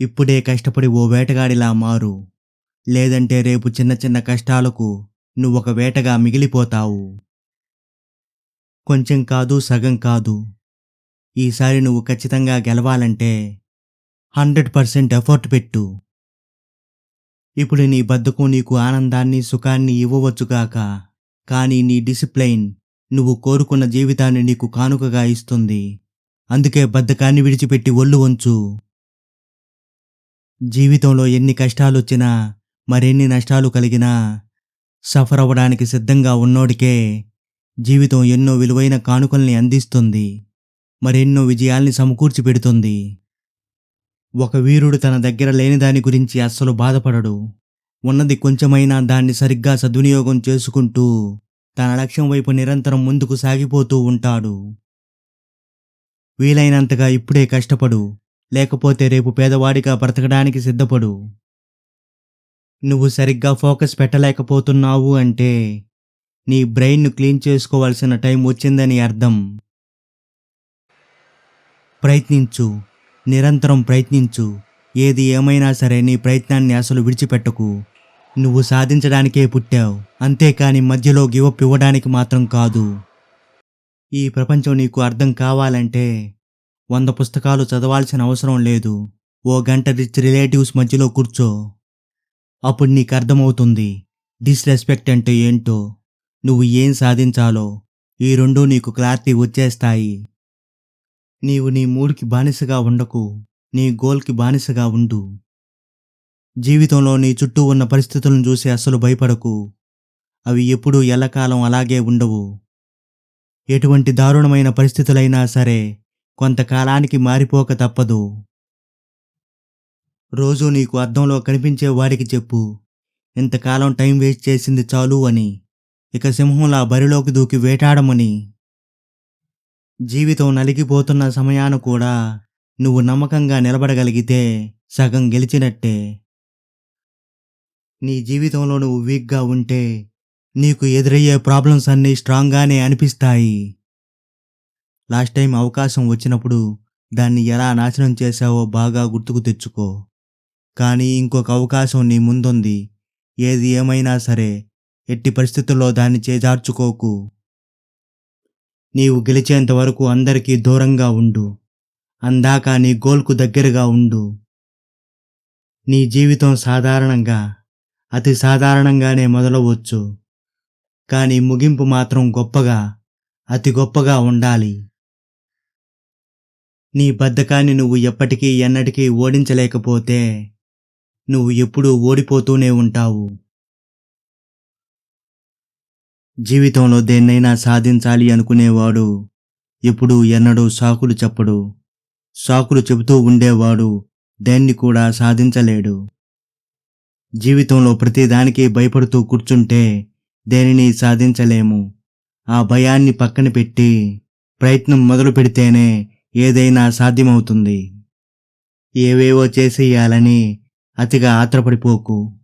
ఇప్పుడే కష్టపడి ఓ వేటగాడిలా మారు. లేదంటే రేపు చిన్న చిన్న కష్టాలకు నువ్వొక వేటగా మిగిలిపోతావు. కొంచెం కాదు సగం కాదు. ఈసారి నువ్వు ఖచ్చితంగా గెలవాలంటే హండ్రెడ్ పర్సెంట్ ఎఫర్ట్ పెట్టు. ఇప్పుడు నీ బద్దకు నీకు ఆనందాన్ని సుఖాన్ని ఇవ్వవచ్చుగాక కానీ నీ డిసిప్లైన్ నువ్వు కోరుకున్న జీవితాన్ని నీకు కానుకగా ఇస్తుంది. అందుకే బద్ధకాన్ని విడిచిపెట్టి ఒళ్ళు వంచు. జీవితంలో ఎన్ని కష్టాలు వచ్చినా మరెన్ని నష్టాలు కలిగినా సఫర్ అవ్వడానికి సిద్ధంగా ఉన్నోడికే జీవితం ఎన్నో విలువైన కానుకల్ని అందిస్తుంది మరెన్నో విజయాల్ని సమకూర్చి పెడుతుంది. ఒక వీరుడు తన దగ్గర లేని దాని గురించి అస్సలు బాధపడడు. ఉన్నది కొంచెమైనా దాన్ని సరిగ్గా సద్వినియోగం చేసుకుంటూ తన లక్ష్యం వైపు నిరంతరం ముందుకు సాగిపోతూ ఉంటాడు. వీలైనంతగా ఇప్పుడే కష్టపడు లేకపోతే రేపు పేదవాడిగా బ్రతకడానికి సిద్ధపడు. నువ్వు సరిగ్గా ఫోకస్ పెట్టలేకపోతున్నావు అంటే నీ బ్రెయిన్ను క్లీన్ చేసుకోవాల్సిన టైం వచ్చిందని అర్థం. ప్రయత్నించు నిరంతరం ప్రయత్నించు ఏది ఏమైనా సరే నీ ప్రయత్నాన్ని అసలు విడిచిపెట్టకు. నువ్వు సాధించడానికే పుట్టావు అంతేకాని మధ్యలో గివప్ ఇవ్వడానికి మాత్రం కాదు. ఈ ప్రపంచం నీకు అర్థం కావాలంటే వంద పుస్తకాలు చదవాల్సిన అవసరం లేదు. ఓ గంట రిచ్ రిలేటివ్స్ మధ్యలో కూర్చో. అప్పుడు నీకు అర్థమవుతుంది. డిస్రెస్పెక్ట్ అంటే ఏంటో? నువ్వు ఏం సాధించాలో? ఈ రెండూ నీకు క్లారిటీ వచ్చేస్తాయి. నీవు నీ మూడ్కి బానిసగా ఉండకు. నీ గోల్కి బానిసగా ఉండు. జీవితంలో నీ చుట్టూ ఉన్న పరిస్థితులను చూసి అస్సలు భయపడకు. అవి ఎప్పుడూ ఎల్లకాలం అలాగే ఉండవు. ఎటువంటి దారుణమైన పరిస్థితులైనా సరే కొంతకాలానికి మారిపోక తప్పదు. రోజు నీకు అద్దంలో కనిపించే వాడికి చెప్పు. ఇంతకాలం టైం వేస్ట్ చేసింది చాలు అని. ఇక సింహంలా బరిలోకి దూకి వేటాడమని. జీవితం నలిగిపోతున్న సమయాన కూడా నువ్వు నమ్మకంగా నిలబడగలిగితే సగం గెలిచినట్టే. నీ జీవితంలో నువ్వు వీక్గా ఉంటే నీకు ఎదురయ్యే ప్రాబ్లమ్స్ అన్నీ స్ట్రాంగ్గానే అనిపిస్తాయి. లాస్ట్ టైం అవకాశం వచ్చినప్పుడు దాన్ని ఎలా నాశనం చేశావో బాగా గుర్తుకు తెచ్చుకో. కానీ ఇంకొక అవకాశం నీ ముందుంది. ఏది ఏమైనా సరే ఎట్టి పరిస్థితుల్లో దాన్ని చేజార్చుకోకు. నీవు గెలిచేంత వరకు అందరికీ దూరంగా ఉండు. అందాక నీ గోల్కు దగ్గరగా ఉండు. నీ జీవితం సాధారణంగా అతి సాధారణంగానే మొదలవచ్చు. కానీ ముగింపు మాత్రం గొప్పగా అతి గొప్పగా ఉండాలి. నీ బద్ధకాన్ని నువ్వు ఎప్పటికీ ఎన్నటికీ ఓడించలేకపోతే నువ్వు ఎప్పుడూ ఓడిపోతూనే ఉంటావు. జీవితంలో దేన్నైనా సాధించాలి అనుకునేవాడు ఎప్పుడూ ఎన్నడూ సాకులు చెప్పడు. సాకులు చెబుతూ ఉండేవాడు దేన్ని కూడా సాధించలేడు. జీవితంలో ప్రతిదానికి భయపడుతూ కూర్చుంటే దేనిని సాధించలేము. ఆ భయాన్ని పక్కన పెట్టి ప్రయత్నం మొదలు పెడితేనే ఏదైనా సాధ్యమవుతుంది. ఏవేవో చేసేయాలని అతిగా ఆత్రపడిపోకు.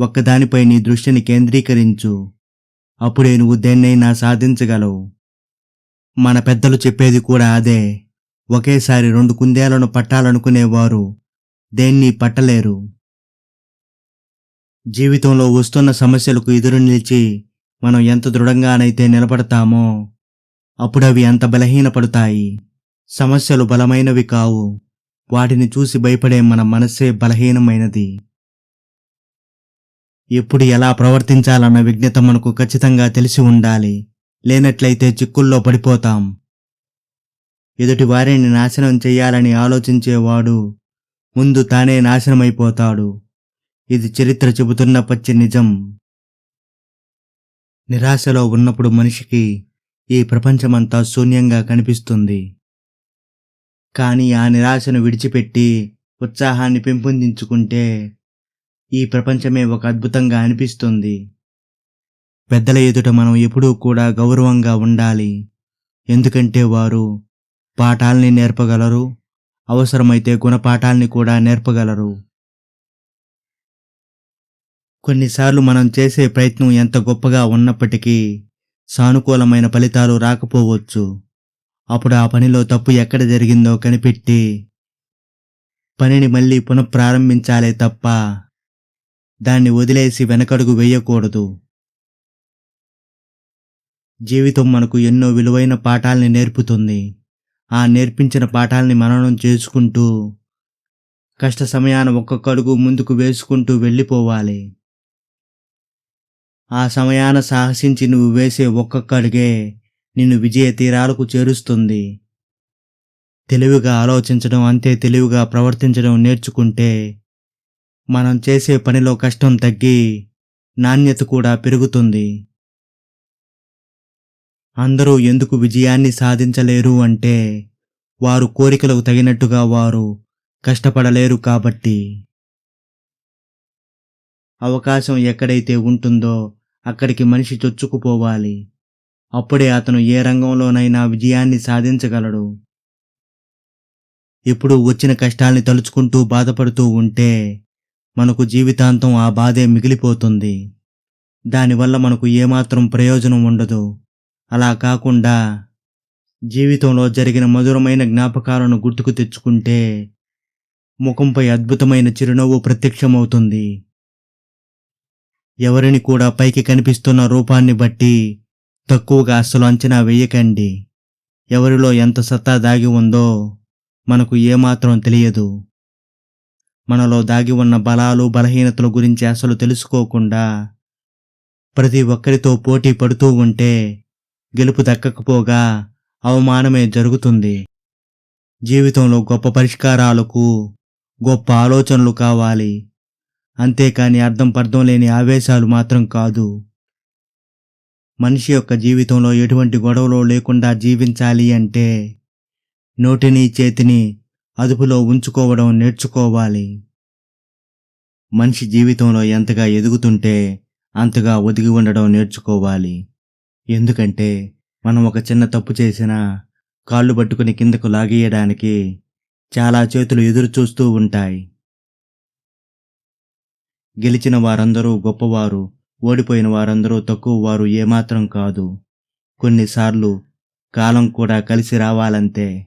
ఒక్కదానిపై నీ దృష్టిని కేంద్రీకరించు. అప్పుడే నువ్వు దేన్నైనా సాధించగలవు. మన పెద్దలు చెప్పేది కూడా అదే. ఒకేసారి రెండు కుందేలను పట్టాలనుకునేవారు దేన్ని పట్టలేరు. జీవితంలో వస్తున్న సమస్యలకు ఎదురు నిలిచి మనం ఎంత దృఢంగానైతే నిలబడతామో అప్పుడు అవి అంత బలహీనపడతాయి. సమస్యలు బలమైనవి కావు. వాటిని చూసి భయపడే మన మనస్సే బలహీనమైనది. ఎప్పుడు ఎలా ప్రవర్తించాలన్న విజ్ఞత మనకు ఖచ్చితంగా తెలిసి ఉండాలి. లేనట్లయితే చిక్కుల్లో పడిపోతాం. ఎదుటి వారిని నాశనం చేయాలని ఆలోచించేవాడు ముందు తానే నాశనమైపోతాడు. ఇది చరిత్ర చెబుతున్న పచ్చి నిజం. నిరాశలో ఉన్నప్పుడు మనిషికి ఈ ప్రపంచమంతా శూన్యంగా కనిపిస్తుంది. కానీ ఆ నిరాశను విడిచిపెట్టి ఉత్సాహాన్ని పెంపొందించుకుంటే ఈ ప్రపంచమే ఒక అద్భుతంగా అనిపిస్తుంది. పెద్దల ఎదుట మనం ఎప్పుడూ కూడా గౌరవంగా ఉండాలి. ఎందుకంటే వారు పాఠాల్ని నేర్పగలరు అవసరమైతే గుణపాఠాల్ని కూడా నేర్పగలరు. కొన్నిసార్లు మనం చేసే ప్రయత్నం ఎంత గొప్పగా ఉన్నప్పటికీ సానుకూలమైన ఫలితాలు రాకపోవచ్చు. అప్పుడు ఆ పనిలో తప్పు ఎక్కడ జరిగిందో కనిపెట్టి పనిని మళ్ళీ పునఃప్రారంభించాలే తప్ప దాన్ని వదిలేసి వెనకడుగు వేయకూడదు. జీవితం మనకు ఎన్నో విలువైన పాఠాలని నేర్పుతుంది. ఆ నేర్పించిన పాఠాలని మననం చేసుకుంటూ కష్ట సమయాన ఒక్కొక్క అడుగు ముందుకు వేసుకుంటూ వెళ్ళిపోవాలి. ఆ సమయాన సాహసించి నువ్వు వేసే ఒక్కొక్క అడుగే నిన్ను విజయ తీరాలకు చేరుస్తుంది. తెలివిగా ఆలోచించడం అంతే తెలివిగా ప్రవర్తించడం నేర్చుకుంటే మనం చేసే పనిలో కష్టం తగ్గి నాణ్యత కూడా పెరుగుతుంది. అందరూ ఎందుకు విజయాన్ని సాధించలేరు అంటే వారు కోరికలకు తగినట్టుగా వారు కష్టపడలేరు కాబట్టి. అవకాశం ఎక్కడైతే ఉంటుందో అక్కడికి మనిషి చొచ్చుకుపోవాలి. అప్పుడే అతను ఏ రంగంలోనైనా విజయాన్ని సాధించగలడు. ఇప్పుడు వచ్చిన కష్టాల్ని తలుచుకుంటూ బాధపడుతూ ఉంటే మనకు జీవితాంతం ఆ బాధే మిగిలిపోతుంది. దానివల్ల మనకు ఏమాత్రం ప్రయోజనం ఉండదు. అలా కాకుండా జీవితంలో జరిగిన మధురమైన జ్ఞాపకాలను గుర్తుకు తెచ్చుకుంటే ముఖంపై అద్భుతమైన చిరునవ్వు ప్రత్యక్షమవుతుంది. ఎవరిని కూడా పైకి కనిపిస్తున్న రూపాన్ని బట్టి తక్కువగా అస్సలు అంచనా వేయకండి. ఎవరిలో ఎంత సత్తా దాగి ఉందో మనకు ఏమాత్రం తెలియదు. మనలో దాగి ఉన్న బలాలు బలహీనతల గురించి అసలు తెలుసుకోకుండా ప్రతి ఒక్కరితో పోటీ పడుతూ ఉంటే గెలుపు దక్కకపోగా అవమానమే జరుగుతుంది. జీవితంలో గొప్ప పరిష్కారాలకు గొప్ప ఆలోచనలు కావాలి. అంతేకాని అర్థం పర్థం లేని ఆవేశాలు మాత్రం కాదు. మనిషి యొక్క జీవితంలో ఎటువంటి గొడవలు లేకుండా జీవించాలి అంటే నోటిని చేతిని అదుపులో ఉంచుకోవడం నేర్చుకోవాలి. మనిషి జీవితంలో ఎంతగా ఎదుగుతుంటే అంతగా ఒదిగి ఉండడం నేర్చుకోవాలి. ఎందుకంటే మనం ఒక చిన్న తప్పు చేసినా కాళ్ళు పట్టుకుని కిందకు లాగేయడానికి చాలా చేతులు ఎదురు చూస్తూ ఉంటాయి. గెలిచిన వారందరూ గొప్పవారు. ఓడిపోయిన వారందరూ తక్కువ వారు ఏమాత్రం కాదు. కొన్నిసార్లు కాలం కూడా కలిసి రావాలంతే.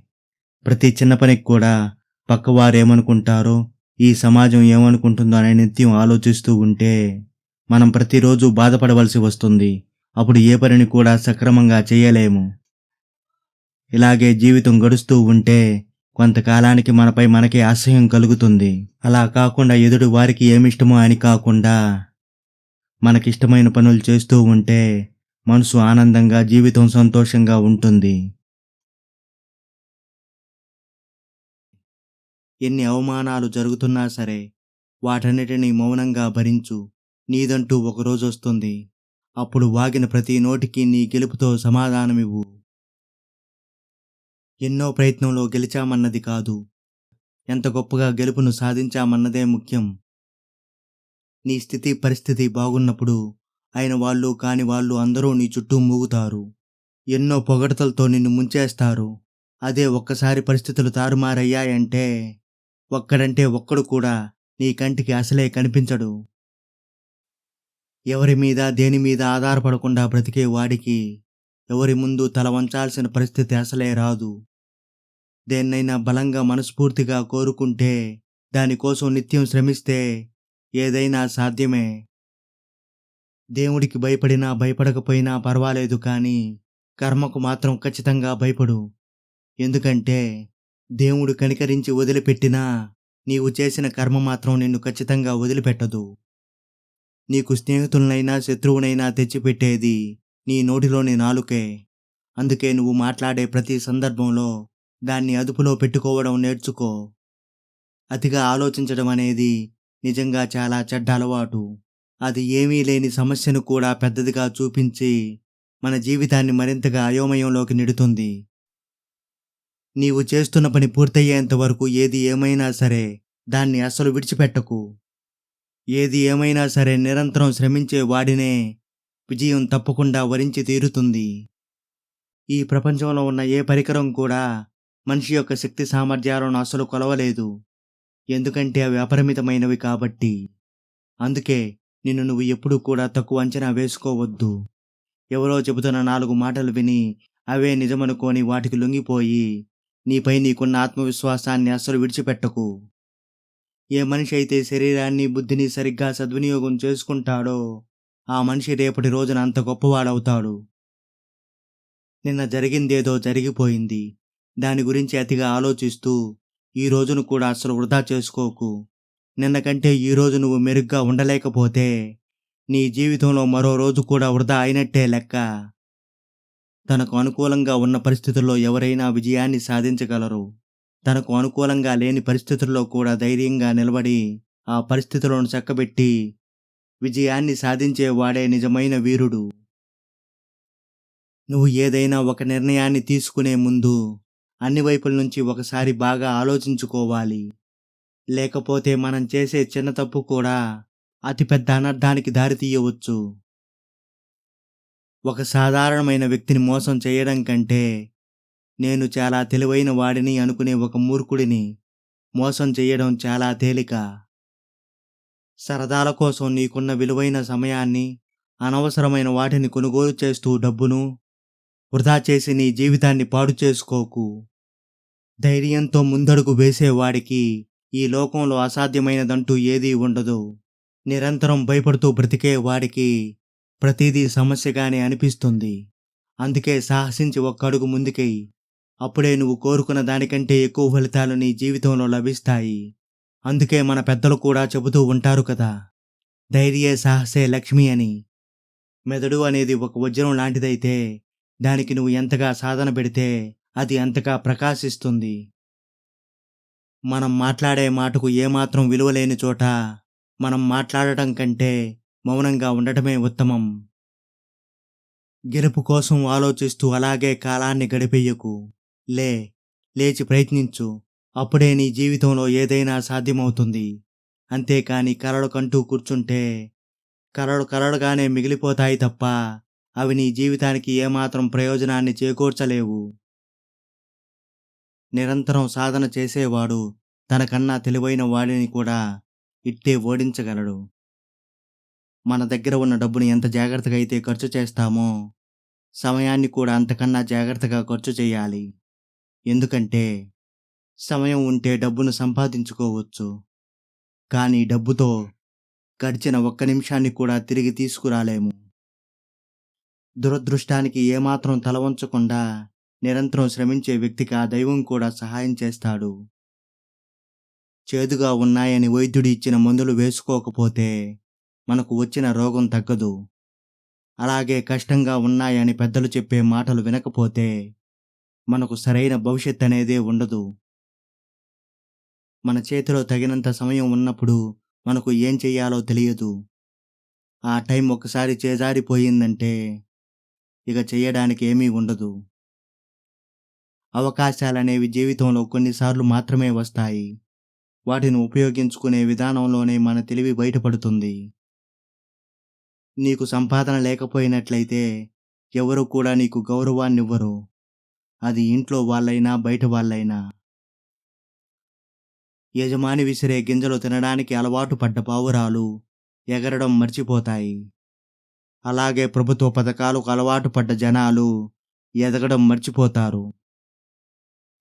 ప్రతి చిన్న పనికి కూడా పక్కవారు ఏమనుకుంటారో ఈ సమాజం ఏమనుకుంటుందో అనే నిత్యం ఆలోచిస్తూ ఉంటే మనం ప్రతిరోజు బాధపడవలసి వస్తుంది. అప్పుడు ఏ పనిని కూడా సక్రమంగా చేయలేము. ఇలాగే జీవితం గడుస్తూ ఉంటే కొంతకాలానికి మనపై మనకి అసహ్యం కలుగుతుంది. అలా కాకుండా ఎదుటి వారికి ఏమిష్టమో అని కాకుండా మనకిష్టమైన పనులు చేస్తూ ఉంటే మనసు ఆనందంగా జీవితం సంతోషంగా ఉంటుంది. ఎన్ని అవమానాలు జరుగుతున్నా సరే వాటన్నిటినీ మౌనంగా భరించు. నీదంటూ ఒకరోజు వస్తుంది. అప్పుడు వాగిన ప్రతి నోటికి నీ గెలుపుతో సమాధానమివ్వు. ఎన్నో ప్రయత్నంలో గెలిచామన్నది కాదు. ఎంత గొప్పగా గెలుపును సాధించామన్నదే ముఖ్యం. నీ స్థితి పరిస్థితి బాగున్నప్పుడు అయిన వాళ్ళు కాని వాళ్ళు అందరూ నీ చుట్టూ మూగుతారు. ఎన్నో పొగడతలతో నిన్ను ముంచేస్తారు. అదే ఒక్కసారి పరిస్థితులు తారుమారయ్యాయంటే ఒక్కడంటే ఒక్కడు కూడా నీ కంటికి అసలే కనిపించడు. ఎవరి మీద దేని మీద ఆధారపడకుండా బ్రతికే వాడికి ఎవరి ముందు తల వంచాల్సిన పరిస్థితి అసలే రాదు. దేన్నైనా బలంగా మనస్ఫూర్తిగా కోరుకుంటే దానికోసం నిత్యం శ్రమిస్తే ఏదైనా సాధ్యమే. దేవుడికి భయపడినా భయపడకపోయినా పర్వాలేదు కానీ కర్మకు మాత్రం ఖచ్చితంగా భయపడు. ఎందుకంటే దేవుడు కనికరించి వదిలిపెట్టినా నీవు చేసిన కర్మ మాత్రం నిన్ను ఖచ్చితంగా వదిలిపెట్టదు. నీకు స్నేహితులనైనా శత్రువునైనా తెచ్చిపెట్టేది నీ నోటిలోని నాలుకే. అందుకే నువ్వు మాట్లాడే ప్రతి సందర్భంలో దాన్ని అదుపులో పెట్టుకోవడం నేర్చుకో. అతిగా ఆలోచించడం అనేది నిజంగా చాలా చెడ్డ అలవాటు. అది ఏమీ లేని సమస్యను కూడా పెద్దదిగా చూపించి మన జీవితాన్ని మరింతగా అయోమయంలోకి నెడుతుంది. నీవు చేస్తున్న పని పూర్తయ్యేంత వరకు ఏది ఏమైనా సరే దాన్ని అస్సలు విడిచిపెట్టకు. ఏది ఏమైనా సరే నిరంతరం శ్రమించే వాడినే విజయం తప్పకుండా వరించి తీరుతుంది. ఈ ప్రపంచంలో ఉన్న ఏ పరికరం కూడా మనిషి యొక్క శక్తి సామర్థ్యాలను అసలు కొలవలేదు. ఎందుకంటే అవి అపరిమితమైనవి కాబట్టి. అందుకే నిన్ను నువ్వు ఎప్పుడూ కూడా తక్కువ అంచనా వేసుకోవద్దు. ఎవరో చెబుతున్న నాలుగు మాటలు విని అవే నిజమనుకోని వాటికి లొంగిపోయి నీపై నీకున్న ఆత్మవిశ్వాసాన్ని అస్సలు విడిచిపెట్టకు. ఏ మనిషి అయితే శరీరాన్ని బుద్ధిని సరిగ్గా సద్వినియోగం చేసుకుంటాడో ఆ మనిషి రేపటి రోజున అంత గొప్పవాడవుతాడు. నిన్న జరిగిందేదో జరిగిపోయింది. దాని గురించి అతిగా ఆలోచిస్తూ ఈ రోజును కూడా అసలు వృధా చేసుకోకు. నిన్న కంటే ఈ రోజు నువ్వు మెరుగ్గా ఉండలేకపోతే నీ జీవితంలో మరో రోజు కూడా వృధా అయినట్టే లెక్క. తనకు అనుకూలంగా ఉన్న పరిస్థితుల్లో ఎవరైనా విజయాన్ని సాధించగలరు. తనకు అనుకూలంగా లేని పరిస్థితుల్లో కూడా ధైర్యంగా నిలబడి ఆ పరిస్థితులను చక్కబెట్టి విజయాన్ని సాధించేవాడే నిజమైన వీరుడు. నువ్వు ఏదైనా ఒక నిర్ణయాన్ని తీసుకునే ముందు అన్ని వైపుల నుంచి ఒకసారి బాగా ఆలోచించుకోవాలి. లేకపోతే మనం చేసే చిన్న తప్పు కూడా అతిపెద్ద అనర్థానికి దారితీయవచ్చు ఒక సాధారణమైన వ్యక్తిని మోసం చేయడం కంటే నేను చాలా తెలివైన వాడిని అనుకునే ఒక మూర్ఖుడిని మోసం చేయడం చాలా తేలిక. సరదాల కోసం నీకున్న విలువైన సమయాన్ని అనవసరమైన వాటిని కొనుగోలు చేస్తూ డబ్బును వృధా చేసి నీ జీవితాన్ని పాడు చేసుకోకు. ధైర్యంతో ముందడుగు వేసేవాడికి ఈ లోకంలో అసాధ్యమైనదంటూ ఏదీ ఉండదు. నిరంతరం భయపడుతూ బ్రతికే వాడికి ప్రతిదీ సమస్యగానే అనిపిస్తుంది. అందుకే సాహసించి ఒక్క అడుగు ముందుకెయ్యి అప్పుడే నువ్వు కోరుకున్న దానికంటే ఎక్కువ ఫలితాలు నీ జీవితంలో లభిస్తాయి. అందుకే మన పెద్దలు కూడా చెబుతూ ఉంటారు కదా ధైర్యే సాహసే లక్ష్మి అని. మెదడు అనేది ఒక వజ్రం లాంటిదైతే దానికి నువ్వు ఎంతగా సాధన పెడితే అది అంతగా ప్రకాశిస్తుంది. మనం మాట్లాడే మాటకు ఏమాత్రం విలువలేని చోట మనం మాట్లాడటం కంటే మౌనంగా ఉండటమే ఉత్తమం. గెలుపు కోసం ఆలోచిస్తూ అలాగే కాలాన్ని గడిపేయకు లే లేచి ప్రయత్నించు. అప్పుడే నీ జీవితంలో ఏదైనా సాధ్యమవుతుంది. అంతేకాని కలలు కంటూ కూర్చుంటే కలలు కలలుగానే మిగిలిపోతాయి తప్ప అవి నీ జీవితానికి ఏమాత్రం ప్రయోజనాన్ని చేకూర్చలేవు. నిరంతరం సాధన చేసేవాడు తనకన్నా తెలివైన వాడిని కూడా ఇట్టే ఓడించగలడు. మన దగ్గర ఉన్న డబ్బుని ఎంత జాగ్రత్తగా అయితే ఖర్చు చేస్తామో సమయాన్ని కూడా అంతకన్నా జాగ్రత్తగా ఖర్చు చేయాలి. ఎందుకంటే సమయం ఉంటే డబ్బును సంపాదించుకోవచ్చు. కానీ డబ్బుతో గడిచిన ఒక్క నిమిషాన్ని కూడా తిరిగి తీసుకురాలేము. దురదృష్టానికి ఏమాత్రం తలవంచకుండా నిరంతరం శ్రమించే వ్యక్తికి ఆ దైవం కూడా సహాయం చేస్తాడు. చేదుగా ఉన్నాయని వైద్యుడు ఇచ్చిన మందులు వేసుకోకపోతే మనకు వచ్చిన రోగం తగ్గదు. అలాగే కష్టంగా ఉన్నాయని పెద్దలు చెప్పే మాటలు వినకపోతే మనకు సరైన భవిష్యత్ అనేదే ఉండదు. మన చేతిలో తగినంత సమయం ఉన్నప్పుడు మనకు ఏం చెయ్యాలో తెలియదు. ఆ టైం ఒకసారి చేజారిపోయిందంటే ఇక చేయడానికి ఏమీ ఉండదు. అవకాశాలనేవి జీవితంలో కొన్నిసార్లు మాత్రమే వస్తాయి. వాటిని ఉపయోగించుకునే విధానంలోనే మన తెలివి బయటపడుతుంది. నీకు సంపాదన లేకపోయినట్లయితే ఎవరు కూడా నీకు గౌరవాన్నివ్వరు. అది ఇంట్లో వాళ్ళైనా బయట వాళ్ళైనా. యజమాని విసిరే గింజలు తినడానికి అలవాటు పడ్డ పావురాలు ఎగరడం మర్చిపోతాయి. అలాగే ప్రభుత్వ పథకాలకు అలవాటు పడ్డ జనాలు ఎదగడం మర్చిపోతారు.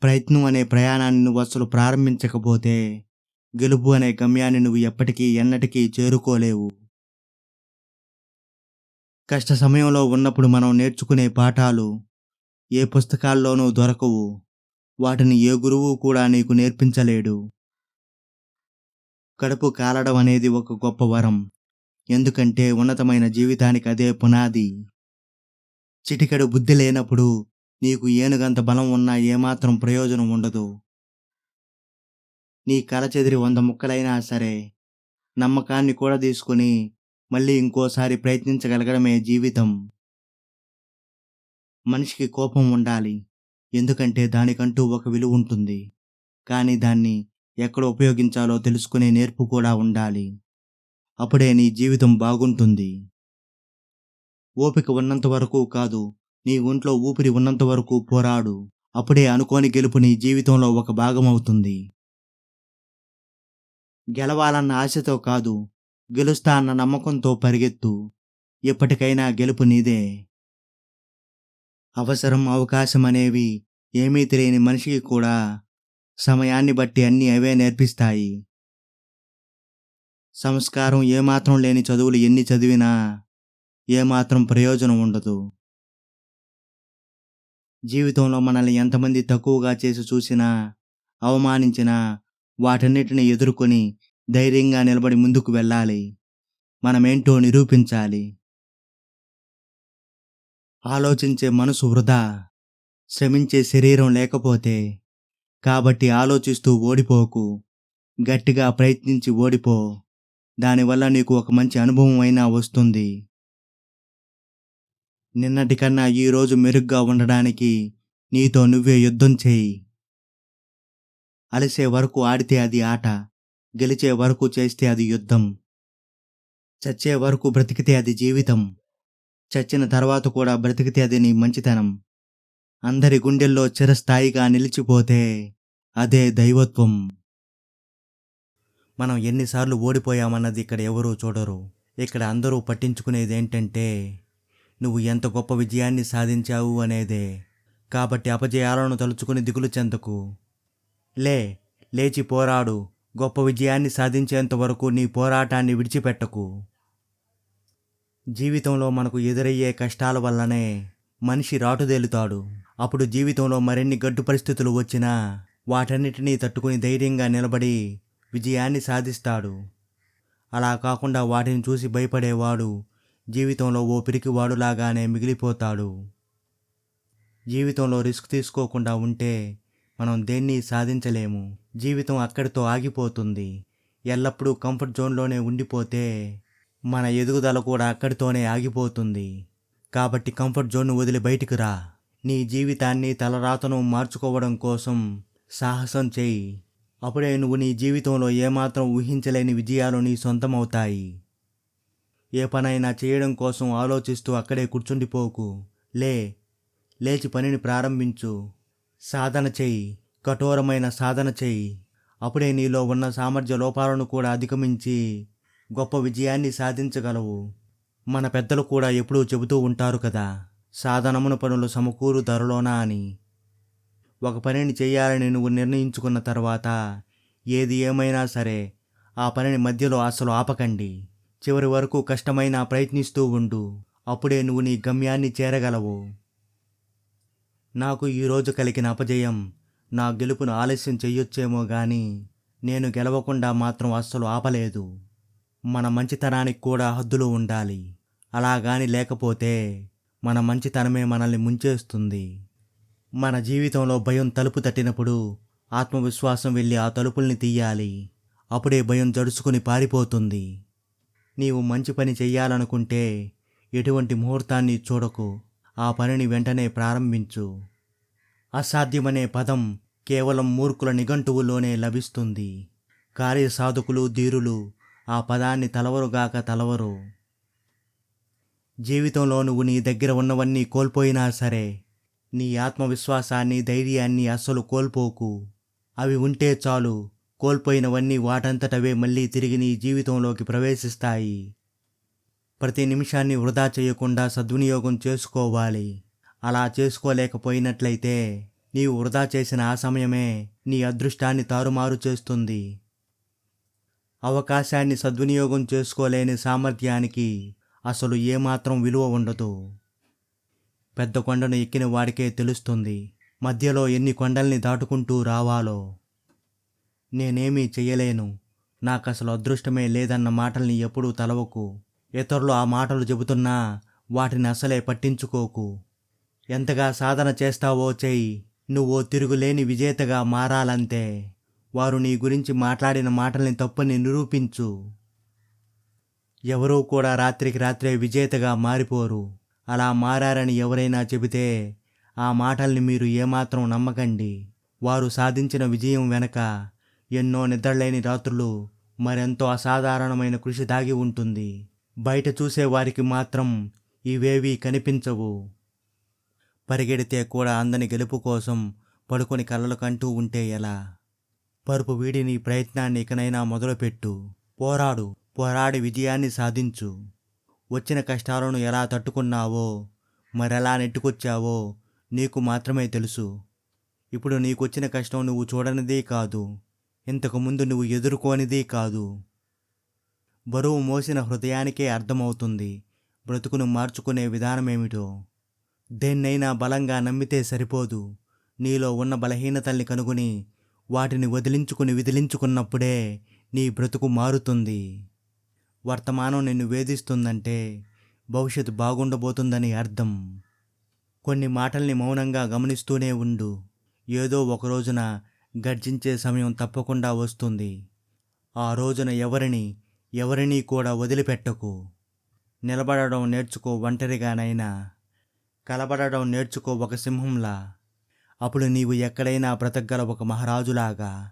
ప్రయత్నం అనే ప్రయాణాన్ని నువ్వు అసలు ప్రారంభించకపోతే గెలుపు అనే గమ్యాన్ని నువ్వు ఎప్పటికీ ఎన్నటికీ చేరుకోలేవు. కష్ట సమయంలో ఉన్నప్పుడు మనం నేర్చుకునే పాఠాలు ఏ పుస్తకాల్లోనూ దొరకవు. వాటిని ఏ గురువు కూడా నీకు నేర్పించలేడు. కడుపు కాలడం అనేది ఒక గొప్ప వరం. ఎందుకంటే ఉన్నతమైన జీవితానికి అదే పునాది. చిటికెడు బుద్ధి లేనప్పుడు నీకు ఏనుగంత బలం ఉన్నా ఏమాత్రం ప్రయోజనం ఉండదు. నీ కల చెదిరి వంద ముక్కలైనా సరే నమ్మకాన్ని కూడా తీసుకుని మళ్ళీ ఇంకోసారి ప్రయత్నించగలగడమే జీవితం. మనిషికి కోపం ఉండాలి. ఎందుకంటే దానికంటూ ఒక విలువ ఉంటుంది. కానీ దాన్ని ఎక్కడ ఉపయోగించాలో తెలుసుకునే నేర్పు కూడా ఉండాలి. అప్పుడే నీ జీవితం బాగుంటుంది. ఓపిక ఉన్నంత వరకు కాదు. నీ ఒంట్లో ఊపిరి ఉన్నంత వరకు పోరాడు. అప్పుడే అనుకోని గెలుపు నీ జీవితంలో ఒక భాగం అవుతుంది గెలవాలన్న ఆశతో కాదు గెలుస్తా అన్న నమ్మకంతో పరిగెత్తు. ఎప్పటికైనా గెలుపు నీదే. అవసరం అవకాశం అనేవి ఏమీ తెలియని మనిషికి కూడా సమయాన్ని బట్టి అన్నీ అవే నేర్పిస్తాయి. సంస్కారం ఏమాత్రం లేని చదువులు ఎన్ని చదివినా ఏమాత్రం ప్రయోజనం ఉండదు. జీవితంలో మనల్ని ఎంతమంది తక్కువగా చేసి చూసినా అవమానించినా వాటన్నిటిని ఎదుర్కొని ధైర్యంగా నిలబడి ముందుకు వెళ్ళాలి. మనమేంటో నిరూపించాలి. ఆలోచించే మనసు వృధా. శ్రమించే శరీరం లేకపోతే కాబట్టి ఆలోచిస్తూ ఓడిపోకు. గట్టిగా ప్రయత్నించి ఓడిపో. దానివల్ల నీకు ఒక మంచి అనుభవం అయినా వస్తుంది. నిన్నటి కన్నా ఈరోజు మెరుగ్గా ఉండడానికి నీతో నువ్వే యుద్ధం చేయి. అలసే వరకు ఆడితే అది ఆట గెలిచే వరకు చేస్తే అది యుద్ధం. చచ్చే వరకు బ్రతికితే అది జీవితం. చచ్చిన తర్వాత కూడా బ్రతికితే అది నీ మంచితనం. అందరి గుండెల్లో చిరస్థాయిగా నిలిచిపోతే అదే దైవత్వం. మనం ఎన్నిసార్లు ఓడిపోయామన్నది ఇక్కడ ఎవరూ చూడరు. ఇక్కడ అందరూ పట్టించుకునేది ఏంటంటే నువ్వు ఎంత గొప్ప విజయాన్ని సాధించావు అనేదే. కాబట్టి అపజయాలను తలుచుకుని దిగులు చెందకు. లే లేచి పోరాడు. గొప్ప విజయాన్ని సాధించేంత వరకు నీ పోరాటాన్ని విడిచిపెట్టకు. జీవితంలో మనకు ఎదురయ్యే కష్టాల వల్లనే మనిషి రాటుదేలుతాడు. అప్పుడు జీవితంలో మరిన్ని గడ్డు పరిస్థితులు వచ్చినా వాటన్నిటినీ తట్టుకుని ధైర్యంగా నిలబడి విజయాన్ని సాధిస్తాడు. అలా కాకుండా వాటిని చూసి భయపడేవాడు జీవితంలో ఓ పిరికివాడులాగానే మిగిలిపోతాడు. జీవితంలో రిస్క్ తీసుకోకుండా ఉంటే మనం దేన్ని సాధించలేము. జీవితం అక్కడితో ఆగిపోతుంది. ఎల్లప్పుడూ కంఫర్ట్ జోన్లోనే ఉండిపోతే మన ఎదుగుదల కూడా అక్కడితోనే ఆగిపోతుంది. కాబట్టి కంఫర్ట్ జోన్ను వదిలి బయటికి రా. నీ జీవితాన్ని తలరాతను మార్చుకోవడం కోసం సాహసం చేయి. అప్పుడే నువ్వు నీ జీవితంలో ఏమాత్రం ఊహించలేని విజయాలు నీ సొంతమవుతాయి. ఏ పనైనా చేయడం కోసం ఆలోచిస్తూ అక్కడే కూర్చుండిపోకు లే లేచి పనిని ప్రారంభించు. సాధన చెయ్యి కఠోరమైన సాధన చెయ్యి అప్పుడే నీలో ఉన్న సామర్థ్య లోపాలను కూడా అధిగమించి గొప్ప విజయాన్ని సాధించగలవు. మన పెద్దలు కూడా ఎప్పుడూ చెబుతూ ఉంటారు కదా సాధనమున పనులు సమకూరు ధరలోనా అని. ఒక పనిని చేయాలని నువ్వు నిర్ణయించుకున్న తర్వాత ఏది ఏమైనా సరే ఆ పనిని మధ్యలో అసలు ఆపకండి. చివరి వరకు కష్టమైనా ప్రయత్నిస్తూ ఉండు. అప్పుడే నువ్వు నీ గమ్యాన్ని చేరగలవు. నాకు ఈరోజు కలిగిన అపజయం నా గెలుపును ఆలస్యం చెయ్యొచ్చేమో కానీ నేను గెలవకుండా మాత్రం అస్సలు ఆపలేదు. మన మంచితనానికి కూడా హద్దులు ఉండాలి. అలా కానీ లేకపోతే మన మంచితనమే మనల్ని ముంచేస్తుంది. మన జీవితంలో భయం తలుపు తట్టినప్పుడు ఆత్మవిశ్వాసం వెళ్ళి ఆ తలుపుల్ని తీయాలి. అప్పుడే భయం జడుచుకుని పారిపోతుంది. నీవు మంచి పని చెయ్యాలనుకుంటే ఎటువంటి ముహూర్తాన్ని చూడకు. ఆ పనిని వెంటనే ప్రారంభించు. అసాధ్యమనే పదం కేవలం మూర్ఖుల నిఘంటువులోనే లభిస్తుంది. కార్యసాధకులు ధీరులు ఆ పదాన్ని తలవరుగాక తలవరు. జీవితంలో నువ్వు నీ దగ్గర ఉన్నవన్నీ కోల్పోయినా సరే నీ ఆత్మవిశ్వాసాన్ని ధైర్యాన్ని అస్సలు కోల్పోకు. అవి ఉంటే చాలు కోల్పోయినవన్నీ వాటంతటవే మళ్ళీ తిరిగి నీ జీవితంలోకి ప్రవేశిస్తాయి. ప్రతి నిమిషాన్ని వృధా చేయకుండా సద్వినియోగం చేసుకోవాలి. అలా చేసుకోలేకపోయినట్లయితే నీవు వృధా చేసిన ఆ సమయమే నీ అదృష్టాన్ని తారుమారు చేస్తుంది. అవకాశాన్ని సద్వినియోగం చేసుకోలేని సామర్థ్యానికి అసలు ఏమాత్రం విలువ ఉండదు. పెద్ద కొండను ఎక్కిన వాడికే తెలుస్తుంది మధ్యలో ఎన్ని కొండల్ని దాటుకుంటూ రావాలో. నేనేమీ చెయ్యలేను. నాకు అసలు అదృష్టమే లేదన్న మాటల్ని ఎప్పుడూ తలవకు. ఇతరులు ఆ మాటలు చెబుతున్నా వాటిని అసలే పట్టించుకోకు. ఎంతగా సాధన చేస్తావో చెయ్యి. నువ్వు తిరుగులేని విజేతగా మారాలంతే. వారు నీ గురించి మాట్లాడిన మాటల్ని తప్పని నిరూపించు. ఎవరూ కూడా రాత్రికి రాత్రే విజేతగా మారిపోరు. అలా మారారని ఎవరైనా చెబితే ఆ మాటల్ని మీరు ఏమాత్రం నమ్మకండి. వారు సాధించిన విజయం వెనక ఎన్నో నిద్రలేని రాత్రులు మరెంతో అసాధారణమైన కృషి దాగి ఉంటుంది. బయట చూసేవారికి మాత్రం ఇవేవీ కనిపించవు. పరిగెడితే కూడా అందని గెలుపు కోసం పడుకొని కలలు కంటూ ఉంటే ఎలా? పరుపు వీడి నీ ప్రయత్నాన్ని ఇకనైనా మొదలుపెట్టు. పోరాడు పోరాడి విజయాన్ని సాధించు. వచ్చిన కష్టాలను ఎలా తట్టుకున్నావో మరెలా నెట్టుకొచ్చావో నీకు మాత్రమే తెలుసు. ఇప్పుడు నీకొచ్చిన కష్టం నువ్వు చూడనిదే కాదు. ఇంతకుముందు నువ్వు ఎదుర్కోనిదే కాదు. బరువు మోసిన హృదయానికే అర్థమవుతుంది. బ్రతుకును మార్చుకునే విధానమేమిటో. దేన్నైనా బలంగా నమ్మితే సరిపోదు. నీలో ఉన్న బలహీనతల్ని కనుగొని వాటిని వదిలించుకుని విదిలించుకున్నప్పుడే నీ బ్రతుకు మారుతుంది. వర్తమానం నిన్ను వేధిస్తుందంటే భవిష్యత్తు బాగుండబోతుందని అర్థం. కొన్ని మాటల్ని మౌనంగా గమనిస్తూనే ఉండు. ఏదో ఒక రోజున గర్జించే సమయం తప్పకుండా వస్తుంది. ఆ రోజున ఎవరిని ఎవరినీ కూడా వదిలిపెట్టకు. నిలబడడం నేర్చుకో ఒంటరిగానైనా కలబడడం నేర్చుకో ఒక సింహంలా. అప్పుడు నీవు ఎక్కడైనా బ్రతకగల ఒక మహారాజులాగా.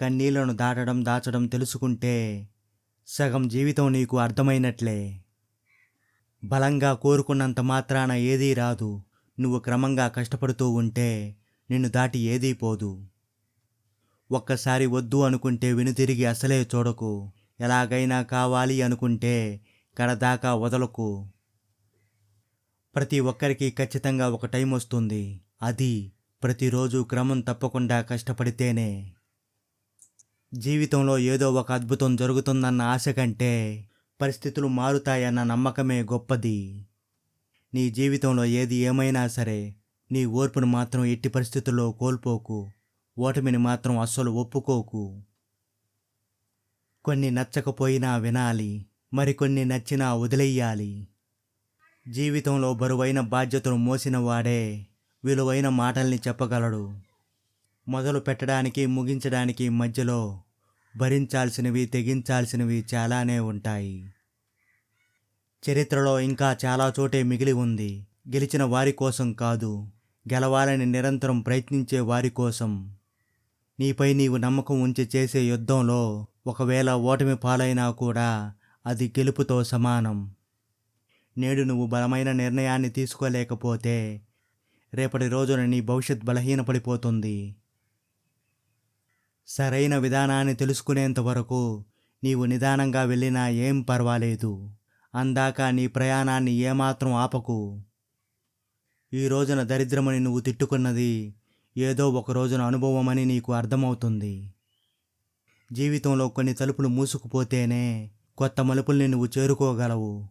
కన్నీళ్ళను దాటడం దాచడం తెలుసుకుంటే సగం జీవితం నీకు అర్థమైనట్లే. బలంగా కోరుకున్నంత మాత్రాన ఏదీ రాదు. నువ్వు క్రమంగా కష్టపడుతూ ఉంటే నిన్ను దాటి ఏదీ పోదు. ఒక్కసారి వద్దు అనుకుంటే వెనుతిరిగి అసలే చూడకు. ఎలాగైనా కావాలి అనుకుంటే కడదాకా వదలకు. ప్రతి ఒక్కరికి ఖచ్చితంగా ఒక టైం వస్తుంది. అది ప్రతిరోజు క్రమం తప్పకుండా కష్టపడితేనే. జీవితంలో ఏదో ఒక అద్భుతం జరుగుతుందన్న ఆశ కంటే పరిస్థితులు మారుతాయన్న నమ్మకమే గొప్పది. నీ జీవితంలో ఏది ఏమైనా సరే నీ ఓర్పును మాత్రం ఎట్టి పరిస్థితుల్లో కోల్పోకు. ఓటమిని మాత్రం అస్సలు ఒప్పుకోకు. కొన్ని నచ్చకపోయినా వినాలి మరికొన్ని నచ్చినా వదిలేయాలి. జీవితంలో బరువైన బాధ్యతలు మోసిన వాడే విలువైన మాటల్ని చెప్పగలడు. మొదలు పెట్టడానికి ముగించడానికి మధ్యలో భరించాల్సినవి తెగించాల్సినవి చాలానే ఉంటాయి. చరిత్రలో ఇంకా చాలా చోటే మిగిలి ఉంది. గెలిచిన వారి కోసం కాదు గెలవాలని నిరంతరం ప్రయత్నించే వారి కోసం. నీపై నీవు నమ్మకం ఉంచి చేసే యుద్ధంలో ఒకవేళ ఓటమి పాలైనా కూడా అది గెలుపుతో సమానం. నేడు నువ్వు బలమైన నిర్ణయాన్ని తీసుకోలేకపోతే రేపటి రోజున నీ భవిష్యత్ బలహీనపడిపోతుంది. సరైన విధానాన్ని తెలుసుకునేంత వరకు నీవు నిదానంగా వెళ్ళినా ఏం పర్వాలేదు. అందాక నీ ప్రయాణాన్ని ఏమాత్రం ఆపకు. ఈ రోజున దరిద్రమని నువ్వు తిట్టుకున్నది ఏదో ఒక రోజున అనుభవమని నీకు అర్థమవుతుంది. జీవితంలో కొన్ని తలుపులు మూసుకుపోతేనే కొత్త మలుపుల్ని నువ్వు చేరుకోగలవు.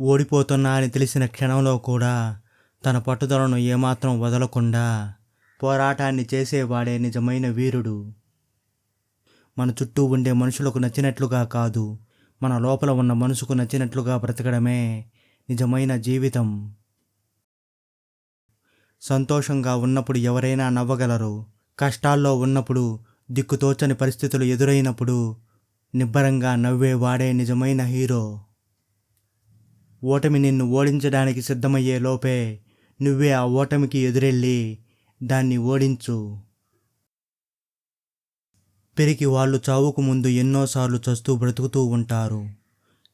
ఓడిపోతున్నా అని తెలిసిన క్షణంలో కూడా తన పట్టుదలను ఏమాత్రం వదలకుండా పోరాటాన్ని చేసేవాడే నిజమైన వీరుడు. మన చుట్టూ ఉండే మనుషులకు నచ్చినట్లుగా కాదు మన లోపల ఉన్న మనసుకు నచ్చినట్లుగా బ్రతకడమే నిజమైన జీవితం. సంతోషంగా ఉన్నప్పుడు ఎవరైనా నవ్వగలరు కష్టాల్లో ఉన్నప్పుడు దిక్కుతోచని పరిస్థితులు ఎదురైనప్పుడు నిబ్బరంగా నవ్వేవాడే నిజమైన హీరో. ఓటమి నిన్ను ఓడించడానికి సిద్ధమయ్యే లోపే నువ్వే ఆ ఓటమికి ఎదురెళ్ళి దాన్ని ఓడించు. పెరిగి వాళ్ళు చావుకు ముందు ఎన్నోసార్లు చస్తూ బ్రతుకుతూ ఉంటారు.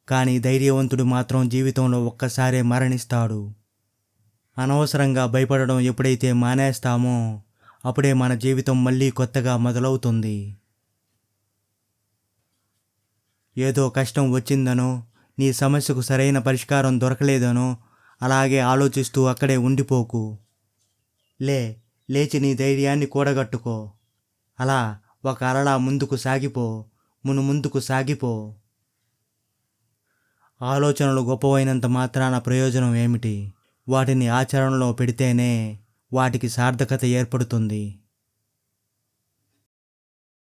కానీ ధైర్యవంతుడు మాత్రం జీవితంలో ఒక్కసారే మరణిస్తాడు. అనవసరంగా భయపడడం ఎప్పుడైతే మానేస్తామో అప్పుడే మన జీవితం మళ్ళీ కొత్తగా మొదలవుతుంది. ఏదో కష్టం వచ్చిందనో నీ సమస్యకు సరైన పరిష్కారం దొరకలేదనో అలాగే ఆలోచిస్తూ అక్కడే ఉండిపోకు. లే లేచి నీ ధైర్యాన్ని కూడగట్టుకో. అలా ఒక అలలా ముందుకు సాగిపో మును ముందుకు సాగిపో. ఆలోచనలు గొప్పవైనంత మాత్రాన ప్రయోజనం ఏమిటి? వాటిని ఆచరణలో పెడితేనే వాటికి సార్థకత ఏర్పడుతుంది.